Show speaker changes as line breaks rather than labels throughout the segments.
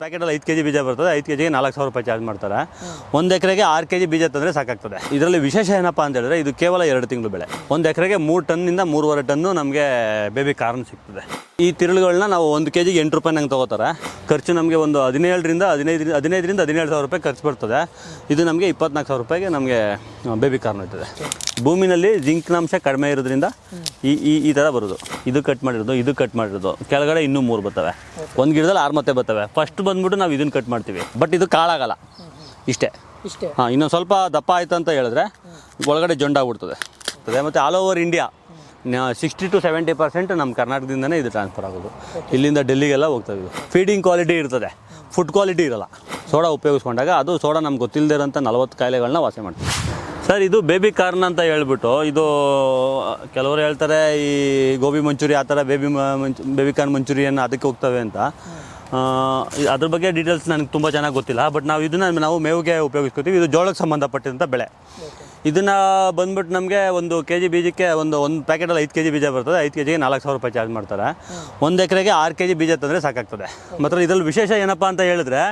ಪ್ಯಾಕೆಟಲ್ಲಿ ಐದು K G ಬೀಜ ಬರ್ತದೆ, ಐದು ಕೆ ಜಿಗೆ ನಾಲ್ಕು ಸಾವಿರ ರೂಪಾಯಿ ಚಾರ್ಜ್ ಮಾಡ್ತಾರೆ. ಒಂದು ಎಕರೆಗೆ ಆರು ಕೆ ಜಿ ಬೀಜ ತಂದರೆ ಸಾಕಾಗ್ತದೆ. ಇದರಲ್ಲಿ ವಿಶೇಷ ಏನಪ್ಪ ಅಂತ ಹೇಳಿದ್ರೆ ಇದು ಕೇವಲ ಎರಡು ತಿಂಗಳು ಬೆಳೆ. ಒಂದು ಎಕರೆಗೆ ಮೂರು ಟನ್ನಿಂದ ಮೂರುವರೆ ಟನ್ನು ನಮಗೆ ಬೇಬಿ ಕಾರ್ನ್ ಸಿಗ್ತದೆ. ಈ ತಿರುಳುಗಳನ್ನ ನಾವು ಒಂದು ಕೆ ಜಿಗೆ ಎಂಟು ರೂಪಾಯಿ ನಂಗೆ ತೊಗೋತಾರೆ. ಖರ್ಚು ನಮಗೆ ಒಂದು ಹದಿನೇಳರಿಂದ ಹದಿನೈದು ಹದಿನೈದರಿಂದ ಹದಿನೇಳು ಸಾವಿರ ರೂಪಾಯಿ ಖರ್ಚು ಬರ್ತದೆ. ಇದು ನಮಗೆ ಇಪ್ಪತ್ನಾಲ್ಕು ಸಾವಿರ ರೂಪಾಯಿಗೆ ನಮಗೆ ಬೇಬಿ ಕಾರ್ನ್ ಹೋಯ್ತದೆ ಭೂಮಿನಲ್ಲಿ ಜಿಂಕ್ನಾಂಶ ಕಡಿಮೆ ಇರೋದ್ರಿಂದ ಈ ಈ ಈ ಥರ ಬರೋದು. ಇದು ಕಟ್ ಮಾಡಿರೋದು ಇದು ಕಟ್ ಮಾಡಿರೋದು. ಕೆಳಗಡೆ ಇನ್ನೂ ಮೂರು ಬರ್ತವೆ. ಒಂದು ಗಿಡದಲ್ಲಿ ಆರು ಮತ್ತೆ ಬರ್ತವೆ. ಫಸ್ಟ್ ಬಂದ್ಬಿಟ್ಟು ನಾವು ಇದನ್ನು ಕಟ್ ಮಾಡ್ತೀವಿ. ಬಟ್ ಇದು ಕಾಳಾಗಲ್ಲ. ಇಷ್ಟೇ.
ಇಷ್ಟೇ.
ಹಾಂ ಇನ್ನೊಂದು ಸ್ವಲ್ಪ ದಪ್ಪ ಆಯ್ತು ಅಂತ ಹೇಳಿದ್ರೆ ಒಳಗಡೆ ಜೊಂಡಾಗ್ಬಿಡ್ತದೆ ಅದೇ ಮತ್ತು all over India sixty to seventy percent ನಮ್ಮ ಕರ್ನಾಟಕದಿಂದನೇ ಇದು ಟ್ರಾನ್ಸ್ಫರ್ ಆಗೋದು. ಇಲ್ಲಿಂದ ಡೆಲ್ಲಿಗೆಲ್ಲ ಹೋಗ್ತದೆ ಫೀಡಿಂಗ್ ಕ್ವಾಲಿಟಿ ಇರ್ತದೆ. ಫುಡ್ ಕ್ವಾಲಿಟಿ ಇರಲ್ಲ. ಸೋಡಾ ಉಪಯೋಗಿಸ್ಕೊಂಡಾಗ ಅದು ಸೋಡಾ ನಮ್ಗೆ ಗೊತ್ತಿಲ್ಲದೆ ಇರೋಂಥ ನಲವತ್ತು ಕಾಯಿಲೆಗಳನ್ನ ವಾಸಿ ಮಾಡ್ತೀವಿ. ಸರ್, ಇದು ಬೇಬಿ ಕಾರ್ನ್ ಅಂತ ಹೇಳ್ಬಿಟ್ಟು, ಇದು, ಕೆಲವರು ಹೇಳ್ತಾರೆ, ಈ ಗೋಬಿ ಮಂಚೂರಿ ಆ ಥರ ಬೇಬಿ ಮಂಚು ಬೇಬಿ ಕಾರ್ನ್ ಮಂಚೂರಿಯನ್ನು ಅದಕ್ಕೆ ಹೋಗ್ತವೆ ಅಂತ. ಅದ್ರ ಬಗ್ಗೆ ಡೀಟೇಲ್ಸ್ ನನಗೆ ತುಂಬ ಚೆನ್ನಾಗಿ ಗೊತ್ತಿಲ್ಲ ಬಟ್ ನಾವು ಇದನ್ನು, ನಾವು ಮೇವಿಗೆ ಉಪಯೋಗಿಸ್ಕೋತೀವಿ. ಇದು ಜೋಳಕ್ಕೆ ಸಂಬಂಧಪಟ್ಟಿದಂಥ ಬೆಳೆ. ಇದನ್ನು ಬಂದ್ಬಿಟ್ಟು ನಮಗೆ ಒಂದು ಕೆ ಜಿ ಬೀಜಕ್ಕೆ ಒಂದು ಒಂದು ಪ್ಯಾಕೆಟಲ್ಲಿ ಐದು ಕೆ ಜಿ ಬೀಜ ಬರ್ತದೆ. ಐದು ಕೆ ಜಿಗೆ ನಾಲ್ಕು ಸಾವಿರ ರೂಪಾಯಿ ಚಾರ್ಜ್ ಮಾಡ್ತಾರೆ. ಒಂದು ಎಕರೆಗೆ ಆರು ಕೆ ಜಿ ಬೀಜ ತಂದರೆ ಸಾಕಾಗ್ತದೆ. ಮತ್ತು ಇದರಲ್ಲಿ ವಿಶೇಷ ಏನಪ್ಪ ಅಂತ ಹೇಳಿದ್ರೆ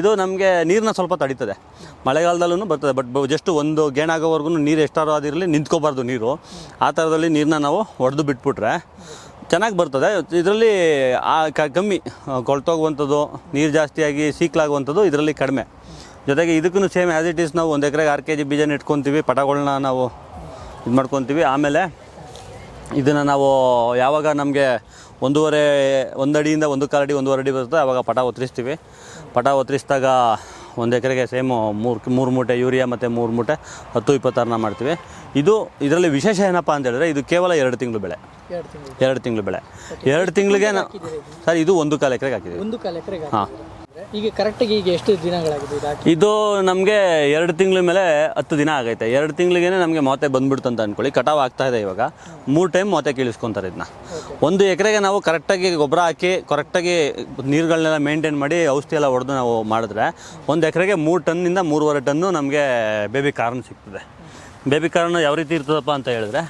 ಇದು ನಮಗೆ ನೀರನ್ನ ಸ್ವಲ್ಪ ತಡೀತದೆ. ಮಳೆಗಾಲದಲ್ಲೂ ಬರ್ತದೆ, ಬಟ್ ಜಸ್ಟ್ ಒಂದು ಗೇಣಾಗೋವರೆಗೂ ನೀರು ಎಷ್ಟಾರು ಅದಿರಲಿ ನಿಂತ್ಕೋಬಾರ್ದು ನೀರು. ಆ ಥರದಲ್ಲಿ ನೀರನ್ನ ನಾವು ಹೊಡೆದು ಬಿಟ್ಬಿಟ್ರೆ ಚೆನ್ನಾಗಿ ಬರ್ತದೆ. ಇದರಲ್ಲಿ ಕಮ್ಮಿ ಕೊಳ್ತೋಗುವಂಥದ್ದು, ನೀರು ಜಾಸ್ತಿಯಾಗಿ ಸೀಕ್ಲಾಗುವಂಥದ್ದು ಇದರಲ್ಲಿ ಕಡಿಮೆ. ಜೊತೆಗೆ ಇದಕ್ಕೂ ಸೇಮ್ ಆ್ಯಸ್ ಇಟ್ ಈಸ್ ನಾವು ಒಂದು ಎಕರೆಗೆ ಆರು ಕೆ ಜಿ ಬೀಜನ ಇಟ್ಕೊತೀವಿ ಪಟಗಳನ್ನ ನಾವು ಇದು ಮಾಡ್ಕೊತೀವಿ. ಆಮೇಲೆ ಇದನ್ನು ನಾವು ಯಾವಾಗ ನಮಗೆ ಒಂದೂವರೆ ಒಂದು ಅಡಿಯಿಂದ ಒಂದು ಕಾಲು ಅಡಿ ಒಂದೂವರೆ ಅಡಿ ಬರುತ್ತೆ ಆವಾಗ ಪಟ ಒತ್ತರಿಸ್ತೀವಿ ಪಟ ಒತ್ತರಿಸಿದಾಗ ಒಂದು ಎಕರೆಗೆ ಸೇಮು ಮೂರು ಮೂರು ಮೂಟೆ ಯೂರಿಯಾ ಮತ್ತು ಮೂರು ಮೂಟೆ ಹತ್ತು ಇಪ್ಪತ್ತಾರನ್ನ ಮಾಡ್ತೀವಿ. ಇದು ಇದರಲ್ಲಿ ವಿಶೇಷ ಏನಪ್ಪ ಅಂತ ಹೇಳಿದ್ರೆ ಇದು ಕೇವಲ ಎರಡು ತಿಂಗಳು ಬೆಳೆ.
ಎರಡು ತಿಂಗಳು.
ಬೆಳೆ. ಎರಡು ತಿಂಗಳಿಗೆ ನಾ ಸರ್ ಇದು ಒಂದು ಕಾಲು ಎಕರೆಗೆ ಹಾಕಿದ್ದೀವಿ.
ಒಂದು ಕಾಲ ಎಕರೆಗೆ ಈಗ ಕರೆಕ್ಟಾಗಿ ಈಗ ಎಷ್ಟು ದಿನಗಳಾಗಿದೆ ಇದು
ಇದು ನಮಗೆ ಎರಡು ತಿಂಗಳ ಮೇಲೆ ಹತ್ತು ದಿನ ಆಗೈತೆ. ಎರಡು ತಿಂಗಳಿಗೆ ನಮಗೆ ಮೊತೆ ಬಂದ್ಬಿಡ್ತು ಅಂತ ಅಂದ್ಕೊಳ್ಳಿ ಕಟಾವ್ ಆಗ್ತಾ ಇದೆ ಇವಾಗ. ಮೂರು ಟೈಮ್ ಮೊತೆ ಕೀಳಿಸ್ಕೊತಾರೆ ಇದನ್ನ ಒಂದು ಎಕರೆಗೆ ನಾವು ಕರೆಕ್ಟಾಗಿ ಗೊಬ್ಬರ ಹಾಕಿ ಕರೆಕ್ಟಾಗಿ ನೀರುಗಳನ್ನೆಲ್ಲ ಮೇಂಟೈನ್ ಮಾಡಿ ಔಷಧಿ ಎಲ್ಲ ಹೊಡೆದು ನಾವು ಮಾಡಿದ್ರೆ ಒಂದು ಎಕರೆಗೆ ಮೂರು ಟನ್ನಿಂದ ಮೂರುವರೆ ಟನ್ನು ನಮಗೆ ಬೇಬಿ ಕಾರ್ನ್ ಸಿಗ್ತದೆ. ಬೇಬಿ ಕಾರ್ನ್ ಯಾವ ರೀತಿ ಇರ್ತದಪ್ಪ ಅಂತ ಹೇಳಿದ್ರೆ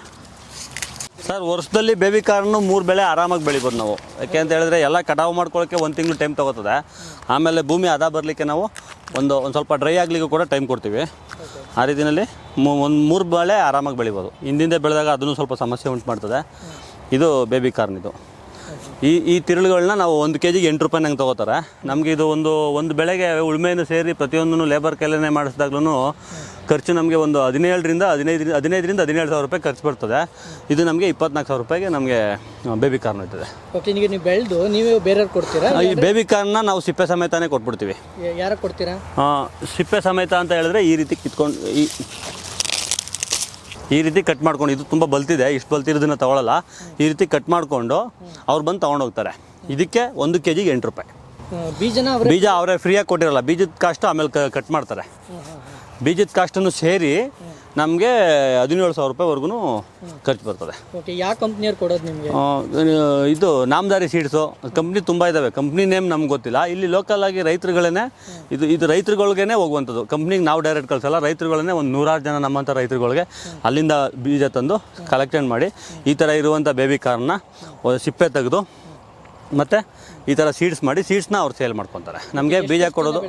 ಸರ್, ವರ್ಷದಲ್ಲಿ ಬೇಬಿ ಕಾರ್ನು ಮೂರು ಬೆಳೆ ಆರಾಮಾಗಿ ಬೆಳಿಬೋದು ನಾವು. ಯಾಕೆ ಅಂತ ಹೇಳಿದ್ರೆ ಎಲ್ಲ ಕಟಾವು ಮಾಡ್ಕೊಳ್ಳೋಕ್ಕೆ ಒಂದು ತಿಂಗಳು ಟೈಮ್ ತೊಗೋತದೆ. ಆಮೇಲೆ ಭೂಮಿ ಅದ ಬರಲಿಕ್ಕೆ ನಾವು ಒಂದು ಒಂದು ಸ್ವಲ್ಪ ಡ್ರೈ ಆಗಲಿಕ್ಕೂ ಕೂಡ ಟೈಮ್ ಕೊಡ್ತೀವಿ. ಆ ರೀತಿಯಲ್ಲಿ ಒಂದು ಮೂರು ಬೆಳೆ ಆರಾಮಾಗಿ ಬೆಳಿಬೋದು. ಹಿಂದಿಂದೆ ಬೆಳೆದಾಗ ಅದನ್ನು ಸ್ವಲ್ಪ ಸಮಸ್ಯೆ ಉಂಟು ಮಾಡ್ತದೆ. ಇದು ಬೇಬಿ ಕಾರ್ನ್ ಇದು. ಈ ಈ ತಿರುಳುಗಳನ್ನ ನಾವು ಒಂದು ಕೆ ಜಿಗೆ ಎಂಟು ರೂಪಾಯಿ ನಂಗೆ ತೊಗೋತಾರೆ. ನಮಗೆ ಇದು ಒಂದು ಒಂದು ಬೆಳೆಗೆ ಉಳುಮೆಯನ್ನು ಸೇರಿ ಪ್ರತಿಯೊಂದನ್ನು ಲೇಬರ್ ಕೆಲನೆ ಮಾಡಿಸಿದಾಗ್ಲೂ ಖರ್ಚು ನಮಗೆ ಒಂದು ಹದಿನೇಳರಿಂದ ಹದಿನೈದು ಹದಿನೈದರಿಂದ ಹದಿನೇಳು ಸಾವಿರ ರೂಪಾಯಿ ಖರ್ಚು ಬರ್ತದೆ. ಇದು ನಮಗೆ ಇಪ್ಪತ್ನಾಲ್ಕು ಸಾವಿರ ರೂಪಾಯಿಗೆ ನಮಗೆ ಬೇಬಿ ಕಾರ್ನ್ ಇರ್ತದೆ.
ಓಕೆ ಈಗ ನೀವು ಬೆಳೆದು ನೀವೇ ಬೇರೆ ಕೊಡ್ತೀರಾ?
ಈ ಬೇಬಿ ಕಾರ್ನ ನಾವು ಸಿಪ್ಪೆ ಸಮೇತನೇ ಕೊಟ್ಬಿಡ್ತೀವಿ.
ಯಾರು ಕೊಡ್ತೀರಾ?
ಸಿಪ್ಪೆ ಸಮೇತ ಅಂತ ಹೇಳಿದ್ರೆ ಈ ರೀತಿ ಕಿತ್ಕೊಂಡು ಈ ಈ ರೀತಿ ಕಟ್ ಮಾಡ್ಕೊಂಡು ಇದು ತುಂಬ ಬಲ್ತಿದೆ ಇಷ್ಟು ಬಲ್ತಿರೋದನ್ನ ತಗೊಳ್ಳಲ್ಲ ಈ ರೀತಿ ಕಟ್ ಮಾಡಿಕೊಂಡು ಅವ್ರು ಬಂದು ತೊಗೊಂಡೋಗ್ತಾರೆ ಇದಕ್ಕೆ ಒಂದು ಕೆ ಜಿಗೆ ಎಂಟು ರೂಪಾಯಿ.
ಬೀಜನ
ಬೀಜ ಅವರೇ ಫ್ರೀಯಾಗಿ ಕೊಟ್ಟಿರಲ್ಲ ಬೀಜದ ಕಾಸ್ಟ್ ಆಮೇಲೆ ಕಟ್ ಮಾಡ್ತಾರೆ. ಬೀಜದ ಕಾಸ್ಟನ್ನು ಸೇರಿ ನಮಗೆ ಹದಿನೇಳು ಸಾವಿರ ರೂಪಾಯಿವರೆಗೂ ಖರ್ಚು ಬರ್ತದೆ.
ಓಕೆ ಯಾವ ಕಂಪ್ನಿಯವ್ರು ಕೊಡೋದು ನಿಮಗೆ?
ಆ, ಇದು ನಾಮದಾರಿ ಸೀಡ್ಸು ಕಂಪ್ನಿ ತುಂಬ ಇದ್ದಾವೆ ಕಂಪ್ನಿ ನೇಮ್ ನಮ್ಗೆ ಗೊತ್ತಿಲ್ಲ. ಇಲ್ಲಿ ಲೋಕಲ್ ಆಗಿ ರೈತರುಗಳೇ ಇದು ಇದು ರೈತರುಗಳಿಗೆ ಹೋಗುವಂಥದ್ದು. ಕಂಪ್ನಿಗೆ ನಾವು ಡೈರೆಕ್ಟ್ ಕಳ್ಸಲ್ಲ. ರೈತರುಗಳನ್ನೇ ಒಂದು ನೂರಾರು ಜನ ನಮ್ಮಂಥ ರೈತರುಗಳಿಗೆ ಅಲ್ಲಿಂದ ಬೀಜ ತಂದು ಕಲೆಕ್ಷನ್ ಮಾಡಿ ಈ ಥರ ಇರುವಂಥ ಬೇಬಿ ಕಾರ್ನ ಸಿಪ್ಪೆ ತೆಗೆದು ಮತ್ತು ಈ ಥರ ಸೀಡ್ಸ್ ಮಾಡಿ ಸೀಡ್ಸ್ನ ಅವ್ರು ಸೇಲ್ ಮಾಡ್ಕೊತಾರೆ. ನಮಗೆ ಬೀಜ ಕೊಡೋದು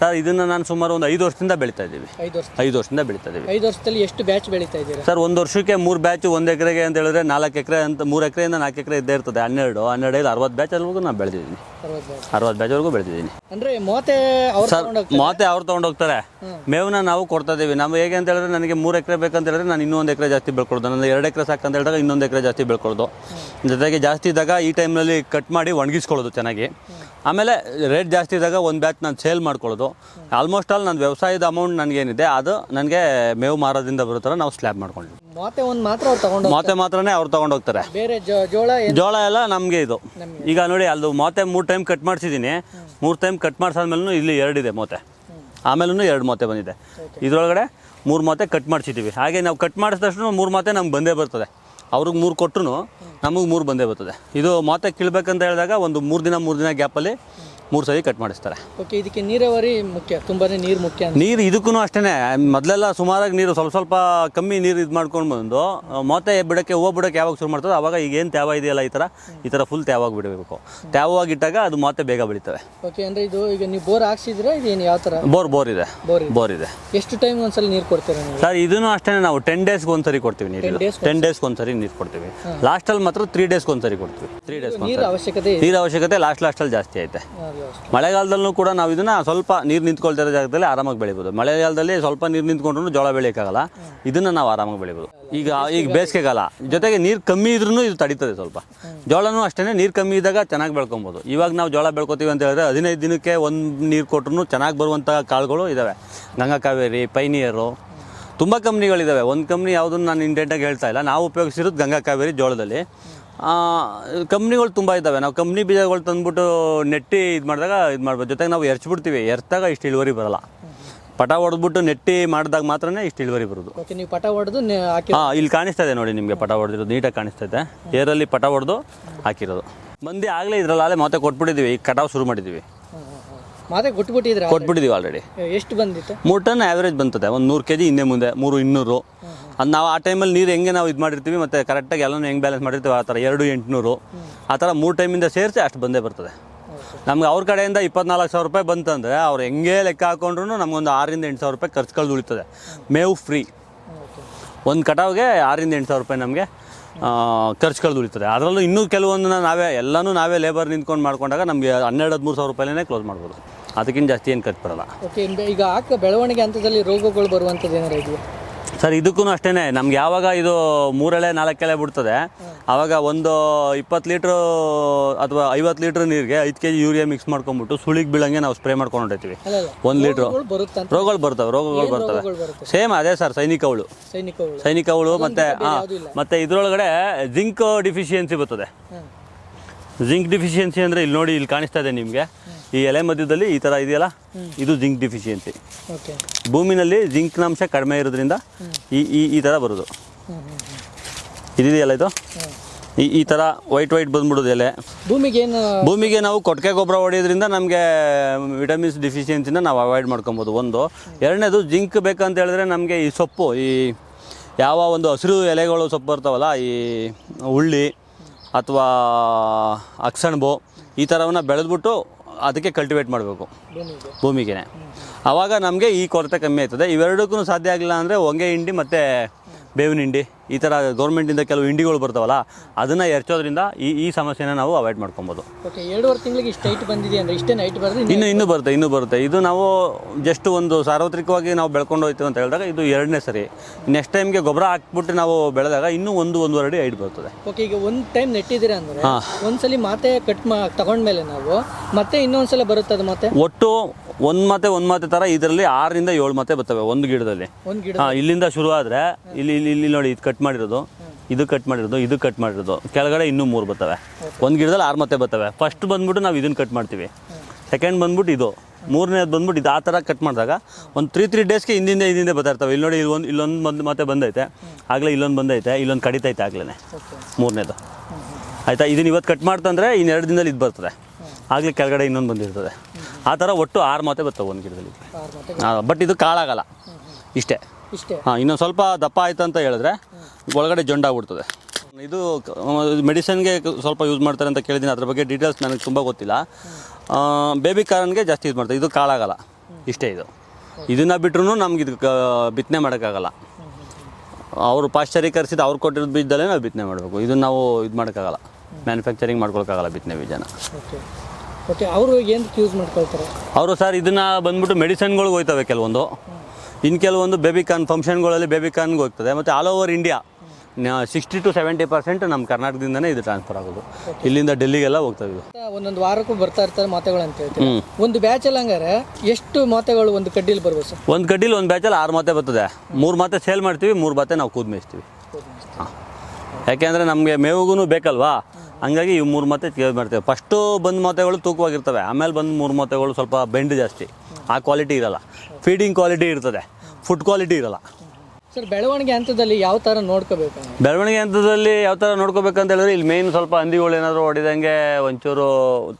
ಸರ್ ಇದನ್ನು ನಾನು ಸುಮಾರು ಒಂದು ಐದು ವರ್ಷದಿಂದ ಬೆಳೀತಾ ಇದ್ದೀವಿ.
ಐದು ವರ್ಷ
ಐದು ವರ್ಷದಿಂದ ಬೆಳೀತಾ ಇದ್ದೀವಿ.
ಐದು ವರ್ಷದಲ್ಲಿ ಎಷ್ಟು ಬ್ಯಾಚ್ ಬೆಳೀತಾ ಇದ್ದೀವಿ
ಸರ್ ಒಂದು ವರ್ಷಕ್ಕೆ ಮೂರು ಬ್ಯಾಚ್ ಒಂದು ಎಕರೆಗೆ ಅಂತ ಹೇಳಿದ್ರೆ ನಾಲ್ಕು ಎಕರೆ ಅಂತ ಮೂರು ಎಕರೆಯಿಂದ ನಾಲ್ಕು ಎಕರೆ ಇದ್ದೇ ಇರ್ತದೆ. ಹನ್ನೆರಡು ಹನ್ನೆರಡೈದು ಐದು ಅರವತ್ತು ಬ್ಯಾಚ್ ಅಲ್ಲಿ ನಾನು ಬೆಳೆದಿದ್ದೀನಿ.
ಅರವತ್ತು ಬ್ಯಾಚ್
ಅರವತ್ತು ಬ್ಯಾಚ್ವರೆಗೂ ಬೆಳೆದಿದ್ದೀನಿ.
ಅಂದ್ರೆ ಅವ್ರು
ಸರ್
ಮೋತೆ
ಮಾತೆ ಅವ್ರು ತೊಗೊಂಡೋಗ್ತಾರೆ ಮೇವನ್ನ ನಾವು ಕೊಡ್ತಾ ಇದ್ದೀವಿ. ನಾವು ಹೇಗೆ ಅಂತ ಹೇಳಿದ್ರೆ ನನಗೆ ಮೂರು ಎಕರೆ ಬೇಕಂತ ಹೇಳಿದ್ರೆ ನಾನು ಇನ್ನೊಂದು ಎಕರೆ ಜಾಸ್ತಿ ಬೆಳ್ಕೊಡೋದು ನಾನು ಎರಡು ಎಕರೆ ಸಾಕಂತ ಹೇಳಿದಾಗ ಇನ್ನೊಂದು ಎಕರೆ ಜಾಸ್ತಿ ಬೆಳ್ಕೊಡೋದು ಜೊತೆಗೆ ಜಾಸ್ತಿ ಇದ್ದಾಗ ಈ ಟೈಮ್ನಲ್ಲಿ ಕಟ್ ಮಾಡಿ ಒಣಗಿಸ್ಕೊಳ್ಳೋದು ಚೆನ್ನಾಗಿ. ಆಮೇಲೆ ರೇಟ್ ಜಾಸ್ತಿ ಇದ್ದಾಗ ಒಂದು ಬ್ಯಾಚ್ ನಾನು ಸೇಲ್ ಮಾಡ್ಕೊಳ್ಳೋದು. ಆಲ್ಮೋಸ್ಟ್ ಆಲ್ ನನ್ನ ವ್ಯವಸಾಯದ ಅಮೌಂಟ್ ನನಗೇನಿದೆ ಅದು ನನಗೆ ಮೇವು ಮಾರೋದ್ರಿಂದ ಬರೋ ಥರ ನಾವು ಸ್ಲ್ಯಾಬ್ ಮಾಡ್ಕೊಂಡು
ಮೂವತ್ತೆ ಒಂದು ಮಾತ್ರ ಅವ್ರು ತಗೊಂಡು
ಮಾತೆ ಮಾತ್ರನೇ ಅವ್ರು ತೊಗೊಂಡೋಗ್ತಾರೆ
ಬೇರೆ ಜೋಳ
ಜೋಳ ಎಲ್ಲ ನಮಗೆ ಇದು. ಈಗ ನೋಡಿ ಅಲ್ಲಿ ಮೋತೆ ಮೂರು ಟೈಮ್ ಕಟ್ ಮಾಡಿಸಿದ್ದೀನಿ ಮೂರು ಟೈಮ್ ಕಟ್ ಮಾಡಿಸಾದ್ಮೇಲೂ ಇಲ್ಲಿ ಎರಡಿದೆ ಮೋತೆ. ಆಮೇಲೂ ಎರಡು ಮೋತೆ ಬಂದಿದೆ. ಇದರೊಳಗಡೆ ಮೂರು ಮೋತೆ ಕಟ್ ಮಾಡಿಸಿದ್ದೀವಿ ಹಾಗೆ ನಾವು ಕಟ್ ಮಾಡಿಸಿದಷ್ಟು ಮೂರು ಮೋತೆ ನಮ್ಗೆ ಬಂದೇ ಬರ್ತದೆ. ಅವ್ರಿಗೆ ಮೂರು ಕೊಟ್ಟರು ನಮಗೆ ಮೂರು ಬಂದೇ ಬರ್ತದೆ. ಇದು ಮೊತೆ ಕೀಳ್ಬೇಕಂತ ಹೇಳಿದಾಗ ಒಂದು ಮೂರು ದಿನ ಮೂರು ದಿನ ಗ್ಯಾಪಲ್ಲಿ ಮೂರು ಸರಿ ಕಟ್ ಮಾಡಿಸ್ತಾರೆ.
ಓಕೆ ಇದಕ್ಕೆ ನೀರಾವರಿ ಮುಖ್ಯ ತುಂಬಾ ನೀರು ಮುಖ್ಯ
ನೀರು ಇದಕ್ಕೂ ಅಷ್ಟೇ ಮೊದಲೆಲ್ಲ ಸುಮಾರಾಗಿ ನೀರು ಸ್ವಲ್ಪ ಸ್ವಲ್ಪ ಕಮ್ಮಿ ನೀರು ಇದು ಮಾಡ್ಕೊಂಡು ಬಂದು ಮತ್ತೆ ಬಿಡೋಕ್ಕೆ ಹೂವು ಬಿಡೋಕ್ಕೆ ಯಾವಾಗ ಶುರು ಮಾಡ್ತದೆ ಅವಾಗ ಈಗ ಏನು ತ್ಯಾವ ಇದೆಯಲ್ಲ ಈ ಥರ ಈ ಥರ ಫುಲ್ ತ್ಯಾವಾಗಿ ಬಿಡಬೇಕು. ತ್ಯಾವಾಗಿಟ್ಟಾಗ ಅದು ಮತ್ತೆ ಬೇಗ ಬೆಳೀತವೆ.
ಓಕೆ ಅಂದರೆ ಇದು ಈಗ ನೀವು ಬೋರ್ ಹಾಕ್ಸಿದ್ರೆ ಇದೇನು ಯಾವ ಥರ
ಬೋರ್ ಬೋರ್ ಇದೆ.
ಬೋರ್
ಬೋರ್ ಇದೆ.
ಎಷ್ಟು ಟೈಮ್ ಒಂದ್ಸಲ ನೀರು ಕೊಡ್ತೀರಾ ನೀವು?
ಸರ್ ಇದನ್ನು ಅಷ್ಟೇ ನಾವು ಟೆನ್ ಡೇಸ್ಗೆ ಒಂದ್ಸರಿ ಕೊಡ್ತೀವಿ ನೀರು. ಟೆನ್ ಡೇಸ್ಗೆ ಒಂದ್ಸರಿ. ನೀರು ಕೊಡ್ತೀವಿ. ಲಾಸ್ಟಲ್ಲಿ ಮಾತ್ರ ತ್ರೀ ಡೇಸ್ಗೆ ಒಂದ್ಸರಿ ಕೊಡ್ತೀವಿ. ತ್ರೀ ಡೇಸ್
ನೀರು ಅವಶ್ಯಕತೆ
ನೀರು ಅವಶ್ಯಕತೆ ಲಾಸ್ಟ್ ಲಾಸ್ಟಲ್ಲಿ ಜಾಸ್ತಿ ಐತೆ. ಮಳೆಗಾಲದಲ್ಲೂ ಕೂಡ ನಾವು ಇದನ್ನ ಸ್ವಲ್ಪ ನೀರು ನಿಂತ್ಕೊಳ್ತಾ ಇರೋ ಜಾಗದಲ್ಲಿ ಆರಾಮಾಗಿ ಬೆಳಿಬೋದು. ಮಳೆಗಾಲದಲ್ಲಿ ಸ್ವಲ್ಪ ನೀರು ನಿಂತ್ಕೊಂಡ್ರು ಜೋಳ ಬೆಳೆಯೋಕ್ಕಾಗಲ್ಲ. ಇದನ್ನ ನಾವು ಆರಾಮಾಗಿ ಬೆಳಿಬೋದು. ಈಗ ಈಗ ಬೇಸಿಗೆಗಾಲ, ಜೊತೆಗೆ ನೀರು ಕಮ್ಮಿ ಇದ್ರೂ ಇದು ತಡೀತದೆ ಸ್ವಲ್ಪ. ಜೋಳನೂ ಅಷ್ಟೇ ನೀರು ಕಮ್ಮಿ ಇದ್ದಾಗ ಚೆನ್ನಾಗಿ ಬೆಳ್ಕೊಬೋದು. ಇವಾಗ ನಾವು ಜೋಳ ಬೆಳ್ಕೊತೀವಿ ಅಂತ ಹೇಳಿದ್ರೆ ಹದಿನೈದು ದಿನಕ್ಕೆ ಒಂದು ನೀರು ಕೊಟ್ರು ಚೆನ್ನಾಗಿ ಬರುವಂಥ ಕಾಳುಗಳು ಇದ್ದಾವೆ ಗಂಗಾ ಕಾವೇರಿ, ಪೈನಿಯರು, ತುಂಬ ಕಂಪ್ನಿಗಳಿದ್ದಾವೆ ಒಂದು ಕಂಪ್ನಿ ಯಾವುದನ್ನು ನಾನು ಇಂಡೆಂಟಾಗಿ ಹೇಳ್ತಾ ಇಲ್ಲ. ನಾವು ಉಪಯೋಗಿಸಿರೋದು ಗಂಗಾ ಕಾವೇರಿ ಜೋಳದಲ್ಲಿ. ಕಂಪ್ನಿಗಳು ತುಂಬ ಇದ್ದಾವೆ. ನಾವು ಕಂಪ್ನಿ ಬೀಜಗಳು ತಂದ್ಬಿಟ್ಟು ನೆಟ್ಟಿ ಇದು ಮಾಡಿದಾಗ ಇದು ಮಾಡ್ಬೋದು. ಜೊತೆಗೆ ನಾವು ಎರ್ಚ್ಬಿಡ್ತೀವಿ. ಎರ್ತಾಗ ಇಷ್ಟು ಇಳುವರಿ ಬರಲ್ಲ. ಪಟ ಹೊಡೆದ್ಬಿಟ್ಟು ನೆಟ್ಟಿ ಮಾಡಿದಾಗ ಮಾತ್ರನೇ ಇಷ್ಟು ಇಳುವರಿ ಬರೋದು.
ನೀವು ಪಟ ಹೊಡೆದು
ಹಾಂ ಇಲ್ಲಿ ಕಾಣಿಸ್ತಾ ಇದೆ ನೋಡಿ ನಿಮಗೆ ಪಟ ಹೊಡೆದಿರೋದು ನೀಟಾಗಿ ಕಾಣಿಸ್ತಾ ಇದೆ. ಏರಲ್ಲಿ ಪಟ ಹೊಡೆದು ಹಾಕಿರೋದು. ಮಂದಿ ಆಗಲೇ ಇದ್ರಲ್ಲಿ ಅಲ್ಲೇ ಮತ್ತೆ ಕೊಟ್ಬಿಟ್ಟಿದ್ದೀವಿ ಈಗ ಕಟಾವು ಶುರು ಮಾಡಿದ್ದೀವಿ
ಮಾತೆ ಕೊಟ್ಬಿಟ್ಟಿದ್ರೆ?
ಕೊಟ್ಬಿಟ್ಟಿದ್ದೀವಿ ಆಲ್ರೆಡಿ
ಎಷ್ಟು ಬಂದಿತ್ತು?
ಮೂರು ಟನ್ ಆ್ಯಾವ್ರೇಜ್ ಬಂತದೆ. ಒಂದು ನೂರು ಕೆ ಜಿ ಹಿಂದೆ ಮುಂದೆ ಮೂರು ಇನ್ನೂರು. ಅದು ನಾವು ಆ ಟೈಮಲ್ಲಿ ನೀರು ಹೆಂಗೆ ನಾವು ಇದು ಮಾಡಿರ್ತೀವಿ, ಮತ್ತು ಕರೆಕ್ಟಾಗಿ ಎಲ್ಲನೂ ಹೆಂಗೆ ಬ್ಯಾಲೆನ್ಸ್ ಮಾಡಿರ್ತೀವಿ ಆ ಥರ ಎರಡು ಎಂಟುನೂರು. ಆ ಥರ ಮೂರು ಟೈಮಿಂದ ಸೇರಿಸಿ ಅಷ್ಟು ಬಂದೇ ಬರ್ತದೆ. ನಮ್ಗೆ ಅವ್ರ ಕಡೆಯಿಂದ ಇಪ್ಪತ್ನಾಲ್ಕು ಸಾವಿರ ರೂಪಾಯಿ ಬಂತಂದರೆ ಅವ್ರು ಹೆಂಗೆ ಲೆಕ್ಕ ಹಾಕೊಂಡ್ರು ನಮಗೊಂದು ಆರರಿಂದ ಎಂಟು ಸಾವಿರ ರೂಪಾಯಿ ಖರ್ಚು ಕಳೆದು ಉಳಿತದೆ. ಮೇವು ಫ್ರೀ ಒಂದು ಕಟಾವ್ಗೆ ಆರಿಂದ ಎಂಟು ಸಾವಿರ ರೂಪಾಯಿ ನಮಗೆ ಖರ್ಚು ಕಳೆದು ಉಳಿತದೆ. ಅದರಲ್ಲೂ ಇನ್ನೂ ಕೆಲವೊಂದನ್ನ ನಾವೇ, ಎಲ್ಲನೂ ನಾವೇ ಲೇಬರ್ ನಿಂತ್ಕೊಂಡು ಮಾಡ್ಕೊಂಡಾಗ ನಮಗೆ ಹನ್ನೆರಡು, ಹದಿಮೂರು ಸಾವಿರ ರೂಪಾಯಿನೇ ಕ್ಲೋಸ್ ಮಾಡ್ಬೋದು. ಅದಕ್ಕಿಂತ ಜಾಸ್ತಿ ಏನು ಖರ್ಚು ಬರಲ್ಲ.
ಓಕೆ ಈಗ ಆಕ ಬೆಳವಣಿಗೆ ಹಂತದಲ್ಲಿ ರೋಗಗಳು ಬರುವಂಥದ್ದು ಏನಾರು ಇದೆಯಾ?
ಸರ್ ಇದಕ್ಕೂ ಅಷ್ಟೇ ನಮ್ಗೆ ಯಾವಾಗ ಇದು ಮೂರಳೆ ನಾಲ್ಕೆಳೆ ಬಿಡ್ತದೆ. ಆವಾಗ ಒಂದು ಇಪ್ಪತ್ತು ಲೀಟ್ರು ಅಥವಾ ಐವತ್ತು ಲೀಟ್ರ್ ನೀರಿಗೆ ಐದು ಕೆ ಜಿ ಯೂರಿಯಾ ಮಿಕ್ಸ್ ಮಾಡ್ಕೊಂಬಿಟ್ಟು ಸುಳಿಗೆ ಬೀಳಂಗೆ ನಾವು ಸ್ಪ್ರೇ ಮಾಡ್ಕೊಂಡು ಒಂದು ಲೀಟ್ರು.
ರೋಗಗಳು
ಬರ್ತವೆ ರೋಗಗಳು ಬರ್ತವೆ. ಸೇಮ್ ಅದೇ ಸರ್ ಸೈನಿಕ ಹುಳು.
ಸೈನಿಕಗಳು
ಸೈನಿಕ ಹುಳು ಮತ್ತೆ ಹಾಂ ಮತ್ತೆ ಇದರೊಳಗಡೆ ಜಿಂಕ್ ಡಿಫಿಷಿಯನ್ಸಿ ಬರ್ತದೆ. ಜಿಂಕ್ ಡಿಫಿಷಿಯನ್ಸಿ ಅಂದರೆ ಇಲ್ಲಿ ನೋಡಿ ಇಲ್ಲಿ ಕಾಣಿಸ್ತಾ ಇದೆ ನಿಮಗೆ. ಈ ಎಲೆ ಮಧ್ಯದಲ್ಲಿ ಈ ಥರ ಇದೆಯಲ್ಲ? ಇದು ಜಿಂಕ್ ಡಿಫಿಷಿಯನ್ಸಿ ಭೂಮಿನಲ್ಲಿ ಜಿಂಕ್ನ ಅಂಶ ಕಡಿಮೆ ಇರೋದ್ರಿಂದ ಈ ಈ ಈ ಥರ ಬರೋದು. ಇದಿದೆಯಲ್ಲ ಇದು? ಈ ಈ ಥರ ವೈಟ್ ವೈಟ್ ಬಂದ್ಬಿಡೋದು ಎಲೆ.
ಭೂಮಿಗೆ
ಭೂಮಿಗೆ ನಾವು ಕೊಟ್ಟಿಗೆ ಗೊಬ್ಬರ ಹೊಡೆಯೋದ್ರಿಂದ ನಮಗೆ ವಿಟಮಿನ್ಸ್ ಡಿಫಿಷಿಯನ್ಸಿನ ನಾವು ಅವಾಯ್ಡ್ ಮಾಡ್ಕೊಬೋದು. ಒಂದು. ಎರಡನೇದು ಜಿಂಕ್ ಬೇಕಂತ ಹೇಳಿದ್ರೆ ನಮಗೆ ಈ ಸೊಪ್ಪು ಈ ಯಾವ ಒಂದು ಹಸಿರು ಎಲೆಗಳು ಸೊಪ್ಪು ಬರ್ತಾವಲ್ಲ ಈ ಹುಳ್ಳಿ ಅಥವಾ ಅಕ್ಸಣ್ಬು ಈ ಥರವನ್ನು ಬೆಳೆದ್ಬಿಟ್ಟು ಅದಕ್ಕೆ ಕಲ್ಟಿವೇಟ್ ಮಾಡಬೇಕು.
ಭೂಮಿಗೆ.
ಆವಾಗ ನಮಗೆ ಈ ಕೊರತೆ ಕಮ್ಮಿ ಆಯ್ತದೆ ಇವೆರಡಕ್ಕೂ ಸಾಧ್ಯ ಆಗಿಲ್ಲ ಅಂದರೆ ಹೊಂಗೆ ಹಿಂಡಿ ಮತ್ತು ಬೇವಿನ ಹಿಂಡಿ ಈ ಥರ ಗೌರ್ಮೆಂಟಿಂದ ಕೆಲವು ಹಿಂಡಿಗಳು ಬರ್ತಾವಲ್ಲ ಅದನ್ನು ಎರಚೋದ್ರಿಂದ ಈ ಈ ಸಮಸ್ಯೆನ ನಾವು ಅವಾಯ್ಡ್ ಮಾಡ್ಕೊಬೋದು.
ಓಕೆ ಎರಡೂವರೆ ತಿಂಗಳಿಗೆ ಇಷ್ಟು ಹೈಟ್ ಬಂದಿದೆ ಅಂದರೆ ಇಷ್ಟೇ ನೈಟ್ ಬರೋದು
ಇನ್ನು ಇನ್ನೂ ಬರುತ್ತೆ ಇನ್ನೂ ಬರುತ್ತೆ. ಇದು ನಾವು ಜಸ್ಟ್ ಒಂದು ಸಾರ್ವತ್ರಿಕವಾಗಿ ನಾವು ಬೆಳ್ಕೊಂಡು ಹೋಯ್ತು ಅಂತ ಹೇಳಿದಾಗ ಇದು ಎರಡನೇ ಸರಿ. ನೆಕ್ಸ್ಟ್ ಟೈಮ್ಗೆ ಗೊಬ್ಬರ ಹಾಕ್ಬಿಟ್ಟು ನಾವು ಬೆಳೆದಾಗ ಇನ್ನೂ ಒಂದು ಒಂದೂವರೆ ಅಡಿ ಹೈಟ್ ಬರ್ತದೆ.
ಓಕೆ ಈಗ ಒಂದು ಟೈಮ್ ನೆಟ್ಟಿದ್ದೀರಾ ಅಂದರೆ. ಒಂದ್ಸಲಿ ಮಾತೆ ಕಟ್ ಮಾ ತಗೊಂಡ್ಮೇಲೆ ನಾವು ಮತ್ತೆ ಇನ್ನೊಂದ್ಸಲ ಬರುತ್ತೆ ಅದು ಮತ್ತೆ?
ಒಟ್ಟು ಒಂದು ಮತ್ತೆ ಒಂದು ಮತ್ತೆ ಥರ ಇದರಲ್ಲಿ ಆರರಿಂದ ಏಳು ಮತ್ತೆ ಬರ್ತವೆ ಒಂದು ಗಿಡದಲ್ಲಿ. ಹಾಂ ಇಲ್ಲಿಂದ ಶುರು ಆದರೆ ಇಲ್ಲಿ ಇಲ್ಲಿ ಇಲ್ಲಿ ನೋಡಿ ಇದು ಕಟ್ ಮಾಡಿರೋದು ಇದು ಕಟ್ ಮಾಡಿರೋದು ಇದು ಕಟ್ ಮಾಡಿರೋದು. ಕೆಳಗಡೆ ಇನ್ನೂ ಮೂರು ಬರ್ತವೆ. ಒಂದು ಗಿಡದಲ್ಲಿ ಆರು ಮತ್ತೆ ಬರ್ತವೆ. ಫಸ್ಟ್ ಬಂದ್ಬಿಟ್ಟು ನಾವು ಇದನ್ನು ಕಟ್ ಮಾಡ್ತೀವಿ. ಸೆಕೆಂಡ್ ಬಂದ್ಬಿಟ್ಟು ಇದು. ಮೂರನೇದು ಬಂದ್ಬಿಟ್ಟು ಇದು ಆ ಥರ ಕಟ್ ಮಾಡಿದಾಗ ಒಂದು ತ್ರೀ ತ್ರೀ ಡೇಸ್ಗೆ ಹಿಂದಿಂದ ಹಿಂದಿಂದ ಬರ್ತಾ ಇರ್ತವೆ. ಇಲ್ಲಿ ನೋಡಿ ಇಲ್ಲೊಂದು ಇಲ್ಲೊಂದು ಬಂದು ಮತ್ತೆ ಬಂದೈತೆ. ಆಗಲೇ ಇಲ್ಲೊಂದು ಬಂದೈತೆ ಇಲ್ಲೊಂದು ಕಡಿತೈತೆ ಆಗ್ಲೇ ಮೂರನೇದು. ಆಯಿತಾ? ಇದನ್ನ ಇವತ್ತು ಕಟ್ ಮಾಡ್ತಂದ್ರೆ ಇನ್ನೆರಡು ದಿನದಲ್ಲಿ ಇದು ಬರ್ತದೆ. ಆಗಲೇ ಕೆಳಗಡೆ ಇನ್ನೊಂದು ಬಂದಿರ್ತದೆ. ಆ ಥರ ಒಟ್ಟು ಆರು ಮಾತೆ ಬರ್ತವೆ ಒಂದು ಗಿಡದಲ್ಲಿ. ಬಟ್ ಇದು ಕಾಳಾಗಲ್ಲ. ಇಷ್ಟೇ.
ಇಷ್ಟೇ.
ಹಾಂ ಇನ್ನೊಂದು ಸ್ವಲ್ಪ ದಪ್ಪ ಆಯ್ತು ಅಂತ ಹೇಳಿದ್ರೆ ಒಳಗಡೆ ಜೊಂಡಾಗ್ಬಿಡ್ತದೆ ಇದು ಮೆಡಿಸನ್ಗೆ ಸ್ವಲ್ಪ ಯೂಸ್ ಮಾಡ್ತಾರೆ ಅಂತ ಕೇಳಿದ್ದೀನಿ. ಅದ್ರ ಬಗ್ಗೆ ಡೀಟೇಲ್ಸ್ ನನಗೆ ತುಂಬ ಗೊತ್ತಿಲ್ಲ. ಬೇಬಿ ಕಾರನ್ಗೆ ಜಾಸ್ತಿ ಯೂಸ್ ಮಾಡ್ತಾರೆ. ಇದು ಕಾಳಾಗಲ್ಲ. ಇಷ್ಟೇ ಇದು. ಇದನ್ನು ಬಿಟ್ರೂ ನಮ್ಗೆ ಇದು ಬಿತ್ತನೆ ಮಾಡೋಕ್ಕಾಗಲ್ಲ. ಅವರು ಪಾಶ್ಚರೀಕರಿಸಿದ ಅವ್ರು ಕೊಟ್ಟಿರೋದು ಬೀಜದಲ್ಲೇ ನಾವು ಬಿತ್ತನೆ ಮಾಡಬೇಕು. ಇದನ್ನು ನಾವು ಇದು ಮಾಡೋಕ್ಕಾಗಲ್ಲ. ಮ್ಯಾನುಫ್ಯಾಕ್ಚರಿಂಗ್ ಮಾಡ್ಕೊಳಕ್ಕಾಗಲ್ಲ ಬಿತ್ತನೆ ಬೀಜನ.
ಓಕೆ ಅವರು ಏನು ಯೂಸ್ ಮಾಡ್ಕೊಳ್ತಾರೆ?
ಅವರು ಸರ್ ಇದನ್ನ ಬಂದ್ಬಿಟ್ಟು ಮೆಡಿಸನ್ಗಳಿಗೆ ಹೋಗ್ತವೆ ಕೆಲವೊಂದು. ಇನ್ನು ಕೆಲವೊಂದು ಬೇಬಿ ಕಾರ್ನ್ ಫಂಕ್ಷನ್ಗಳಲ್ಲಿ ಬೇಬಿ ಕಾರ್ನ್ಗೆ ಹೋಗ್ತದೆ. ಮತ್ತು all over India sixty to seventy percent ನಮ್ಮ ಕರ್ನಾಟಕದಿಂದನೇ ಇದು ಟ್ರಾನ್ಸ್ಫರ್ ಆಗೋದು. ಇಲ್ಲಿಂದ ಡೆಲ್ಲಿಗೆಲ್ಲ ಹೋಗ್ತವೆ
ಒಂದೊಂದು ವಾರಕ್ಕೂ ಬರ್ತಾ ಇರ್ತಾರೆ ಮಾತೆಗಳು ಅಂತ ಹೇಳ್ತೀವಿ ಒಂದು ಬ್ಯಾಚಲ್ಲಿ ಹಂಗಾರೆ ಎಷ್ಟು ಮಾತೆಗಳು ಒಂದು ಕಡ್ಡಿಲಿ ಬರ್ಬೋದು ಸರ್?
ಒಂದು ಕಡ್ಡಿಲಿ ಒಂದು ಬ್ಯಾಚಲ್ಲಿ ಆರು ಮಾತೆ ಬರ್ತದೆ. ಮೂರು ಮಾತೆ ಸೇಲ್ ಮಾಡ್ತೀವಿ ಮೂರು ಮಾತೆ ನಾವು ಕೂದ್ ಮೇಯಿಸ್ತೀವಿ ಹಾಂ. ಯಾಕೆಂದರೆ ನಮಗೆ ಮೇವಿಗೂ ಬೇಕಲ್ವಾ? ಹಂಗಾಗಿ ಇವು ಮೂರು ಮಾತೆ ಕೇಳಿ ಮಾಡ್ತೇವೆ. ಫಸ್ಟು ಬಂದ ಮಾತೆಗಳು ತೂಕವಾಗಿರ್ತವೆ. ಆಮೇಲೆ ಬಂದು ಮೂರು ಮಾತೆಗಳು ಸ್ವಲ್ಪ ಬೆಂಡ್ ಜಾಸ್ತಿ. ಆ ಕ್ವಾಲಿಟಿ ಇರಲ್ಲ. ಫೀಡಿಂಗ್ ಕ್ವಾಲಿಟಿ ಇರ್ತದೆ. ಫುಡ್ ಕ್ವಾಲಿಟಿ ಇರಲ್ಲ.
ಸರ್ ಬೆಳವಣಿಗೆ ಹಂತದಲ್ಲಿ ಯಾವ ಥರ ನೋಡ್ಕೋಬೇಕು
ಬೆಳವಣಿಗೆ ಹಂತದಲ್ಲಿ ಯಾವ ಥರ ನೋಡ್ಕೋಬೇಕಂತ ಹೇಳಿದ್ರೆ ಇಲ್ಲಿ ಮೇಯ್ನ್ ಸ್ವಲ್ಪ ಹಂದಿಗಳು ಏನಾದರೂ ಹೊಡಿದಂಗೆ ಒಂಚೂರು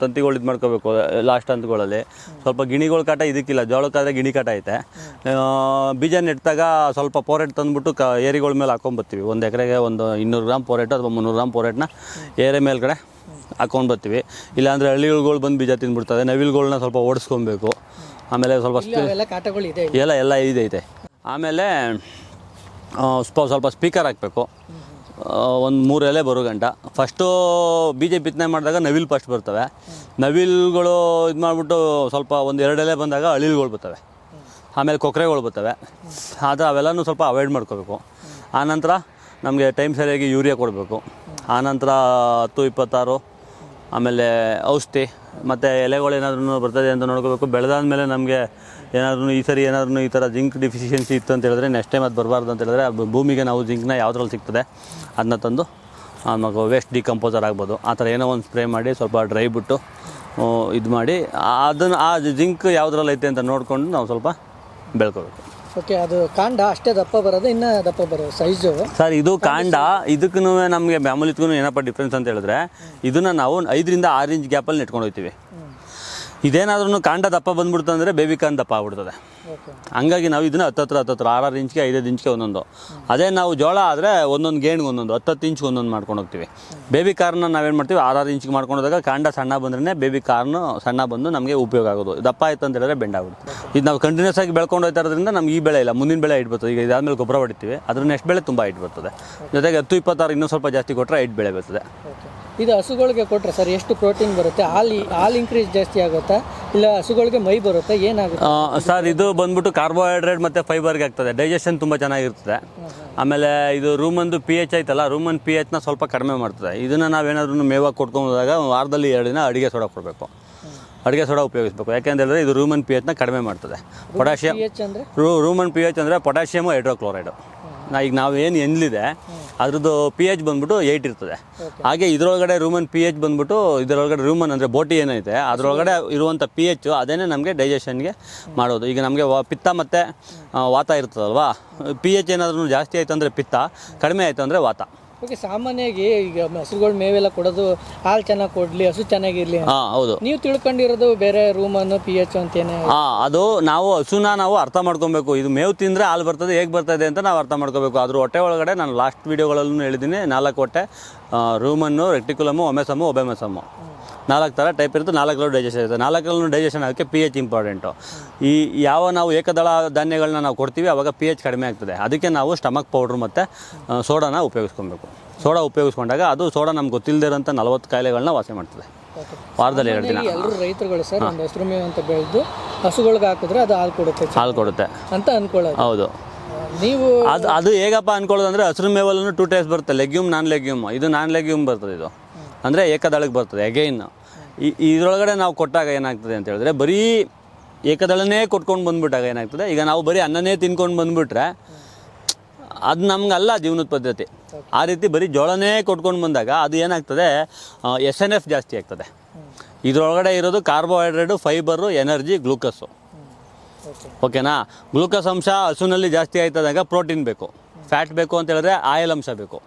ತಂತಿಗಳು ಇದು ಮಾಡ್ಕೋಬೇಕು ಲಾಸ್ಟ್ ಹಂತಗಳಲ್ಲಿ. ಸ್ವಲ್ಪ ಗಿಣಿಗಳ ಕಾಟ ಇದಕ್ಕಿಲ್ಲ ಜೋಳಕ್ಕಾದ್ರೆ ಗಿಣಿ ಕಾಟ ಐತೆ. ಬೀಜ ನೆಟ್ಟಾಗ ಸ್ವಲ್ಪ ಪೋರೆಟ್ ತಂದ್ಬಿಟ್ಟು ಕ ಏರಿಗಳ ಮೇಲೆ ಹಾಕೊಂಡ್ಬರ್ತೀವಿ ಒಂದು ಎಕರೆಗೆ ಒಂದು ಇನ್ನೂರು ಗ್ರಾಮ್ ಪೋರೆಟ್ ಅಥವಾ ಮುನ್ನೂರು ಗ್ರಾಮ್ ಪೋರೆಟ್ನ ಏರೆ ಮೇಲ್ಗಡೆ ಹಾಕೊಂಡು ಬರ್ತೀವಿ. ಇಲ್ಲಾಂದರೆ ಹಳ್ಳಿಗಳು ಬಂದು ಬೀಜ ತಿಂದ್ಬಿಡ್ತದೆ ನವಿಲುಗಳ್ನ ಸ್ವಲ್ಪ ಓಡಿಸ್ಕೊಬೇಕು. ಆಮೇಲೆ ಸ್ವಲ್ಪ ಎಲ್ಲ ಎಲ್ಲ ಇದೆ ಇದೈತೆ ಆಮೇಲೆ ಸ್ಪ ಸ್ವಲ್ಪ ಸ್ಪೀಕರ್ ಹಾಕಬೇಕು. ಒಂದು ಮೂರು ಎಲೆ ಬರೋ ಗಂಟ. ಫಸ್ಟು ಜೆ ಬಿತ್ತನೆ ಮಾಡಿದಾಗ ನವಿಲು ಫಸ್ಟ್ ಬರ್ತವೆ. ನವಿಲುಗಳು ಇದು ಮಾಡಿಬಿಟ್ಟು ಸ್ವಲ್ಪ ಒಂದು ಎರಡು ಎಲೆ ಬಂದಾಗ ಅಳಿಲ್ಗಳು ಬರ್ತವೆ. ಆಮೇಲೆ ಕೊಕ್ಕರೆಗಳು ಬರ್ತವೆ. ಆದರೆ ಅವೆಲ್ಲನೂ ಸ್ವಲ್ಪ ಅವಾಯ್ಡ್ ಮಾಡ್ಕೋಬೇಕು. ಆನಂತರ ನಮಗೆ ಟೈಮ್ ಸರಿಯಾಗಿ ಯೂರಿಯಾ ಕೊಡಬೇಕು. ಆನಂತರ ಹತ್ತು, ಇಪ್ಪತ್ತಾರು ಆಮೇಲೆ ಔಷಧಿ, ಮತ್ತು ಎಲೆಗಳು ಏನಾದ್ರೂ ಬರ್ತದೆ ಅಂತ ನೋಡ್ಕೋಬೇಕು. ಬೆಳೆದಾದ್ಮೇಲೆ ನಮಗೆ ಏನಾದ್ರೂ ಈ ಸರಿ ಏನಾದ್ರೂ ಈ ಥರ ಜಿಂಕ್ ಡಿಫಿಷಿಯನ್ಸಿ ಇತ್ತು ಅಂತ ಹೇಳಿದ್ರೆ ನೆಕ್ಸ್ಟ್ ಟೈಮ್ ಅದು ಬರಬಾರ್ದು ಅಂತ ಹೇಳಿದ್ರೆ ಭೂಮಿಗೆ ನಾವು ಜಿಂಕ್ನ ಯಾವುದ್ರಲ್ಲಿ ಸಿಗ್ತದೆ ಅದನ್ನ ತಂದು ನಮಗೆ ವೇಸ್ಟ್ ಡಿಕಂಪೋಸರ್ ಆಗ್ಬೋದು. ಆ ಥರ ಏನೋ ಒಂದು ಸ್ಪ್ರೇ ಮಾಡಿ ಸ್ವಲ್ಪ ಡ್ರೈ ಬಿಟ್ಟು ಇದು ಮಾಡಿ, ಅದನ್ನು, ಆ ಜಿಂಕ್ ಯಾವುದ್ರಲ್ಲಿ ಐತೆ ಅಂತ ನೋಡಿಕೊಂಡು ನಾವು ಸ್ವಲ್ಪ ಬೆಳ್ಕೋಬೇಕು.
ಓಕೆ ಅದು ಕಾಂಡ ಅಷ್ಟೇ ದಪ್ಪ ಬರೋದು ಇನ್ನ ದಪ್ಪ ಬರೋದು ಸೈಜು
ಸರ್ ಇದು ಕಾಂಡ ಇದಕ್ಕೂ ನಮಗೆ ಮ್ಯಾಮೂಲಿತ್ಗೂ ಏನಪ್ಪ ಡಿಫ್ರೆನ್ಸ್ ಅಂತ ಹೇಳಿದ್ರೆ ಇದನ್ನ ನಾವು ಐದರಿಂದ ಆರು ಇಂಚ್ ಗ್ಯಾಪಲ್ಲಿ ನೆಟ್ಕೊಂಡು ಹೋಗ್ತೀವಿ. ಇದೇನಾದ್ರೂ ಕಾಂಡ ದಪ್ಪ ಬಂದ್ಬಿಡ್ತು ಅಂದರೆ ಬೇಬಿ ಕಾನ್ ದಪ್ಪ ಆಗ್ಬಿಡ್ತದೆ. ಹಂಗಾಗಿ ನಾವು ಇದನ್ನ ಹತ್ತತ್ರ ಹತ್ತತ್ರ ಆರಾರು ಇಂಚ್ಗೆ ಐದೈದು ಇಂಚ್ಗೆ ಒಂದೊಂದು. ಅದೇ ನಾವು ಜೋಳ ಆದರೆ ಒಂದೊಂದು ಗೇಣ್ಗೆ ಒಂದೊಂದು ಹತ್ತತ್ತು ಇಂಚ್ಗೆ ಒಂದೊಂದು ಮಾಡ್ಕೊಂಡು ಹೋಗ್ತೀವಿ. ಬೇಬಿ ಕಾರ್ನ ನಾವೇನು ಮಾಡ್ತೀವಿ? ಆರಾರು ಇಂಚ್ಗೆ ಮಾಡ್ಕೊಂಡು ಹೋದಾಗ ಕಾಂಡ ಸಣ್ಣ ಬಂದ್ರೆ ಬೇಬಿ ಕಾರ್ನು ಸಣ್ಣ ಬಂದು ನಮಗೆ ಉಪಯೋಗ ಆಗೋದು. ದಪ್ಪ ಆಯ್ತು ಅಂತ ಹೇಳಿದ್ರೆ ಬೆಂಡ್ ಆಗುತ್ತೆ ಇದು ನಾವು ಕಂಟಿನ್ಯೂಸ್ ಆಗಿ ಬೆಳ್ಕೊಂಡು ಹೋಗ್ತಾ ಇರೋದ್ರಿಂದ ನಮ್ಗೆ ಈ ಬೆಳೆ ಇಲ್ಲ. ಮುಂದಿನ ಬೆಳೆ ಇಟ್ ಬರ್ತದೆ ಈಗ ಇದಾದ್ಮೇಲೆ ಗೊಬ್ಬರ ಹೊಡಿತೀವಿ. ಅದ್ರ ನೆಕ್ಸ್ಟ್ ಬೆಳೆ ತುಂಬ ಇಟ್ ಬರ್ತದೆ ಜೊತೆಗೆ ಹತ್ತು ಇಪ್ಪತ್ತಾರು ಇನ್ನೂ ಸ್ವಲ್ಪ ಜಾಸ್ತಿ ಕೊಟ್ಟರೆ ಐಟ್ ಬೆಳೆ ಬರ್ತದೆ.
ಇದು ಹಸುಗಳಿಗೆ ಕೊಟ್ಟರೆ ಸರ್ ಎಷ್ಟು ಪ್ರೋಟೀನ್ ಬರುತ್ತೆ? ಹಾಲು ಹಾಲು ಇನ್ಕ್ರೀಸ್ ಜಾಸ್ತಿ ಆಗುತ್ತಾ? ಇಲ್ಲ ಹಸುಗಳಿಗೆ ಮೈ ಬರುತ್ತಾ? ಏನಾಗುತ್ತೆ?
ಸರ್ ಇದು ಬಂದ್ಬಿಟ್ಟು ಕಾರ್ಬೋಹೈಡ್ರೇಟ್ ಮತ್ತು ಫೈಬರ್ಗೆ ಆಗ್ತದೆ. ಡೈಜೆಷನ್ ತುಂಬ ಚೆನ್ನಾಗಿರ್ತದೆ. ಆಮೇಲೆ ಇದು ರೂಮಂದು ಪಿ ಎಚ್ ಐತಲ್ಲ ರೂಮನ್ ಪಿ ಎಚ್ನ ಸ್ವಲ್ಪ ಕಡಿಮೆ ಮಾಡ್ತದೆ. ಇದನ್ನು ನಾವೇನಾದ್ರೂ ಮೇವಾಗಿ ಕೊಟ್ಕೊಂಡು ಹೋದಾಗ ವಾರದಲ್ಲಿ ಎರಡು ದಿನ ಅಡುಗೆ ಸೋಡಾ ಕೊಡಬೇಕು. ಅಡುಗೆ ಸೋಡಾ ಉಪಯೋಗಿಸ್ಬೇಕು. ಯಾಕೆಂದ್ರೆ ಇದು ರೂಮನ್ ಪಿ ಎಚ್ನ ಕಡಿಮೆ ಮಾಡ್ತದೆ.
ಪೊಟ್ಯಾಷಿಯಂ
ರೂ ರೂಮನ್ ಪಿ ಎಚ್ ಅಂದರೆ ಪೊಟ್ಯಾಷಿಯಮು ಹೈಡ್ರೋಕ್ಲೋರೈಡು. ನಾ ಈಗ ನಾವು ಏನು ಎನ್ಲಿದೆ ಅದ್ರದ್ದು ಪಿ ಎಚ್ ಬಂದ್ಬಿಟ್ಟು ಏಯ್ಟ್ ಇರ್ತದೆ. ಹಾಗೆ ಇದರೊಳಗಡೆ ರೂಮನ್ ಪಿ ಎಚ್ ಬಂದ್ಬಿಟ್ಟು ಇದರೊಳಗಡೆ ರೂಮನ್ ಅಂದರೆ ಬೋಟಿ ಏನೈತೆ ಅದರೊಳಗಡೆ ಇರುವಂಥ ಪಿ ಎಚ್ ಅದೇನೇ ನಮಗೆ ಡೈಜೆಷನ್ಗೆ ಮಾಡೋದು. ಈಗ ನಮಗೆ ಪಿತ್ತ ಮತ್ತು ವಾತ ಇರ್ತದಲ್ವಾ? ಪಿ ಎಚ್ ಏನಾದ್ರೂ ಜಾಸ್ತಿ ಆಯ್ತು ಅಂದರೆ ಪಿತ್ತ ಕಡಿಮೆ ಆಯ್ತು ಅಂದರೆ ವಾತ.
ಓಕೆ ಸಾಮಾನ್ಯವಾಗಿ ಈಗ ಹಸುಗಳು ಮೇವೆಲ್ಲ ಕೊಡೋದು ಹಾಲು ಚೆನ್ನಾಗಿ ಕೊಡ್ಲಿ ಹಸು ಚೆನ್ನಾಗಿರ್ಲಿ
ಹಾಂ ಹೌದು.
ನೀವು ತಿಳ್ಕೊಂಡಿರೋದು ಬೇರೆ ರೂಮನ್ನು ಪಿ ಎಚ್ ಅಂತೇನೆ
ಹಾಂ ಅದು ನಾವು ಹಸುನ ನಾವು ಅರ್ಥ ಮಾಡ್ಕೊಬೇಕು. ಇದು ಮೇವು ತಿಂದರೆ ಹಾಲು ಬರ್ತದೆ ಹೇಗೆ ಬರ್ತದೆ ಅಂತ ನಾವು ಅರ್ಥ ಮಾಡ್ಕೋಬೇಕು. ಅದ್ರ ಹೊಟ್ಟೆ ಒಳಗಡೆ ನಾನು ಲಾಸ್ಟ್ ವಿಡಿಯೋಗಳಲ್ಲೂ ಹೇಳಿದ್ದೀನಿ ನಾಲ್ಕು ಹೊಟ್ಟೆ ರೂಮನ್ನು ರೆಕ್ಟಿಕ್ಯುಲಮು ಒಮೆಸಮು ಒಬೆಮೆಸಮು. ನಾಲ್ಕು ಥರ ಟೈಪ್ ಇರುತ್ತೆ ನಾಲ್ಕರಲ್ಲೂ ಡೈಜೆಷನ್ ಇರುತ್ತೆ. ನಾಲ್ಕರಲ್ಲೂ ಡೈಜೆಷನ್ ಆಗೋಕ್ಕೆ ಪಿ ಎಚ್ ಇಂಪಾರ್ಟೆಂಟು ಈ ಯಾವ ನಾವು ಏಕದಳ ಧಾನ್ಯಗಳನ್ನ ನಾವು ಕೊಡ್ತೀವಿ ಅವಾಗ ಪಿ ಎಚ್ ಕಡಿಮೆ ಆಗ್ತದೆ. ಅದಕ್ಕೆ ನಾವು ಸ್ಟಮಕ್ ಪೌಡ್ರ್ ಮತ್ತು ಸೋಡಾನ ಉಪಯೋಗಿಸ್ಕೊಬೇಕು. ಸೋಡಾ ಉಪಯೋಗಿಸ್ಕೊಂಡಾಗ ಅದು ಸೋಡಾ ನಮ್ಗೆ ಗೊತ್ತಿಲ್ಲದೆ ಇರೋಂಥ ನಲವತ್ತು ಕಾಯಿಲೆಗಳನ್ನ ವಾಸಿ ಮಾಡ್ತದೆ. ವಾರದಲ್ಲಿ ಎರಡು ದಿನ.
ಎಲ್ಲರೂ ರೈತರುಗಳು ಸರ್ ಒಂದು ಹಸಿರು ಮೇವು ಅಂತ ಬೆಳೆದು ಹಸುಗಳಿಗೆ ಹಾಕಿದ್ರೆ ಅದು ಹಾಲು ಕೊಡುತ್ತೆ
ಹಾಲು ಕೊಡುತ್ತೆ.
ಅಂತ ಅನ್ಕೊಳ್ಳೋದು.
ಹೌದು.
ನೀವು
ಅದು ಅದು ಹೇಗಪ್ಪ ಅನ್ಕೊಳ್ಳೋದಂದ್ರೆ ಹಸಿರು ಮೇವಲ್ಲೂ ಟೂ ಟೈಪ್ಸ್ ಬರುತ್ತೆ ಲೆಗ್ಯೂಮ್ ನಾನ್ ಲೆಗ್ಯೂಮ್ ಇದು ನಾನ್ ಲೆಗ್ಯೂಮ್ ಬರ್ತದೆ ಇದು. ಅಂದರೆ ಏಕದಳಕ್ಕೆ ಬರ್ತದೆ ಅಗೈನ್ ಈ, ಇದರೊಳಗಡೆ ನಾವು ಕೊಟ್ಟಾಗ ಏನಾಗ್ತದೆ ಅಂತ ಹೇಳಿದ್ರೆ, ಬರೀ ಏಕದಳನೇ ಕೊಟ್ಕೊಂಡು ಬಂದ್ಬಿಟ್ಟಾಗ ಏನಾಗ್ತದೆ, ಈಗ ನಾವು ಬರೀ ಅನ್ನನೇ ತಿನ್ಕೊಂಡು ಬಂದ್ಬಿಟ್ರೆ, ಅದು ನಮಗಲ್ಲ ಜೀವನದ ಪದ್ಧತಿ. ಆ ರೀತಿ ಬರೀ ಜೋಳನೇ ಕೊಟ್ಕೊಂಡು ಬಂದಾಗ ಅದು ಏನಾಗ್ತದೆ ಎಸ್ ಎನ್ ಎಫ್ ಜಾಸ್ತಿ ಆಗ್ತದೆ. ಇದರೊಳಗಡೆ ಇರೋದು ಕಾರ್ಬೋಹೈಡ್ರೇಟು ಫೈಬರು ಎನರ್ಜಿ ಗ್ಲೂಕೋಸು ಓಕೆನಾ ಗ್ಲೂಕೋಸ್ ಅಂಶ ಹಸುನಲ್ಲಿ ಜಾಸ್ತಿ ಆಯ್ತದಾಗ ಪ್ರೋಟೀನ್ ಬೇಕು. ಫ್ಯಾಟ್ ಬೇಕು ಅಂತ ಹೇಳಿದ್ರೆ ಆಯಿಲ್ ಅಂಶ ಬೇಕು.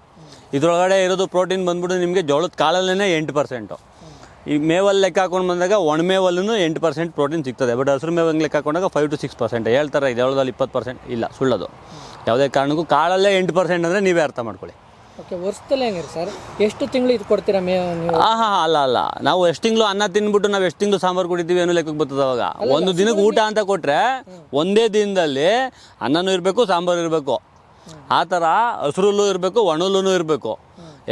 ಇದರೊಳಗಡೆ ಇರೋದು ಪ್ರೋಟೀನ್ ಬಂದ್ಬಿಟ್ಟು ನಿಮಗೆ ಜೋಳದ ಕಾಳಲ್ಲೇ ಎಂಟು ಪರ್ಸೆಂಟು ಈ ಮೇವಲ್ಲಿ ಲೆಕ್ಕ ಹಾಕೊಂಡು ಬಂದಾಗ ಒಣಮೇವಲ್ಲೂ ಎಂಟು ಪರ್ಸೆಂಟ್ ಪ್ರೋಟೀನ್ ಸಿಗ್ತದೆ ಬಟ್ ಹಸಿರು ಮೇವಂಗೆ ಲೆಕ್ಕ ಹಾಕೊಂಡಾಗ ಫೈವ್ ಟು ಸಿಕ್ಸ್ ಪರ್ಸೆಂಟ್ ಹೇಳ್ತಾರೆ ಜೋಳದಲ್ಲಿ ಇಪ್ಪತ್ತು ಪರ್ಸೆಂಟ್ ಇಲ್ಲ ಸುಳ್ಳೋದು. ಯಾವುದೇ ಕಾರಣಕ್ಕೂ ಕಾಳಲ್ಲೇ ಎಂಟು ಪರ್ಸೆಂಟ್ ಅಂದರೆ ನೀವೇ ಅರ್ಥ ಮಾಡ್ಕೊಳ್ಳಿ.
ಓಕೆ ವರ್ಷದಲ್ಲಿ ಹೆಂಗಿರಿ ಸರ್ ಎಷ್ಟು ತಿಂಗಳು ಇದು ಕೊಡ್ತೀರಾ ಮೇ
ಹಾಂ ಹಾ ಅಲ್ಲ ಅಲ್ಲ. ನಾವು ಎಷ್ಟು ತಿಂಗಳು ಅನ್ನ ತಿನ್ಬಿಟ್ಟು ನಾವು ಎಷ್ಟು ತಿಂಗಳು ಸಾಂಬಾರು ಕುಡಿತೀವಿ ಅನ್ನೋ ಲೆಕ್ಕಕ್ಕೆ ಬರ್ತದೆ ಅವಾಗ. ಒಂದು ದಿನಕ್ಕೆ ಊಟ ಅಂತ ಕೊಟ್ಟರೆ ಒಂದೇ ದಿನದಲ್ಲಿ ಅನ್ನನೂ ಇರಬೇಕು ಸಾಂಬಾರು ಇರಬೇಕು. ಆ ಥರ ಹಸ್ರುಲ್ಲೂ ಇರಬೇಕು ಒಣಲ್ಲೂ ಇರಬೇಕು.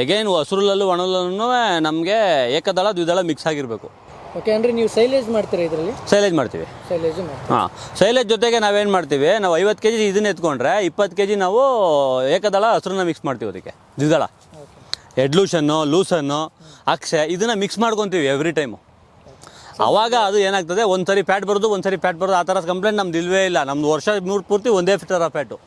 ಎಗೈನ್ ಹಸ್ರುಲಲ್ಲೂ ಒಣಲ್ಲೂ ನಮಗೆ ಏಕದಳ ದ್ವಿದಳ ಮಿಕ್ಸ್ ಆಗಿರಬೇಕು.
ಓಕೆ ಅಂದರೆ ನೀವು ಸೈಲೇಜ್ ಮಾಡ್ತೀರಾ ಇದರಲ್ಲಿ?
ಸೈಲೇಜ್ ಮಾಡ್ತೀವಿ.
ಸೈಲೇಜ್
ಹಾಂ ಸೈಲೇಜ್ ಜೊತೆಗೆ ನಾವೇನು ಮಾಡ್ತೀವಿ ನಾವು ಐವತ್ತು ಕೆ ಜಿ ಇದನ್ನ ಎತ್ಕೊಂಡ್ರೆ ಇಪ್ಪತ್ತು ಕೆ ಜಿ ನಾವು ಏಕದಳ ಹಸ್ರನ್ನ ಮಿಕ್ಸ್ ಮಾಡ್ತೀವಿ ಅದಕ್ಕೆ ದ್ವಿದಳ. ಎಡ್ಲೂಷನ್ನು ಲೂಸನ್ನು ಅಕ್ಷೆ ಇದನ್ನು ಮಿಕ್ಸ್ ಮಾಡ್ಕೊತೀವಿ ಎವ್ರಿ ಟೈಮು ಆವಾಗ ಅದು ಏನಾಗ್ತದೆ ಒಂದು ಸರಿ ಪ್ಯಾಟ್ ಬರೋದು ಒಂದು ಸರಿ ಪ್ಯಾಟ್ ಬರೋದು ಆ ಥರ ಕಂಪ್ಲೇಂಟ್ ನಮ್ದು ಇಲ್ವೇ ಇಲ್ಲ. ನಮ್ದು ವರ್ಷ ಮೂರು ಪೂರ್ತಿ ಒಂದೇ ಥರ ಫ್ಯಾಟು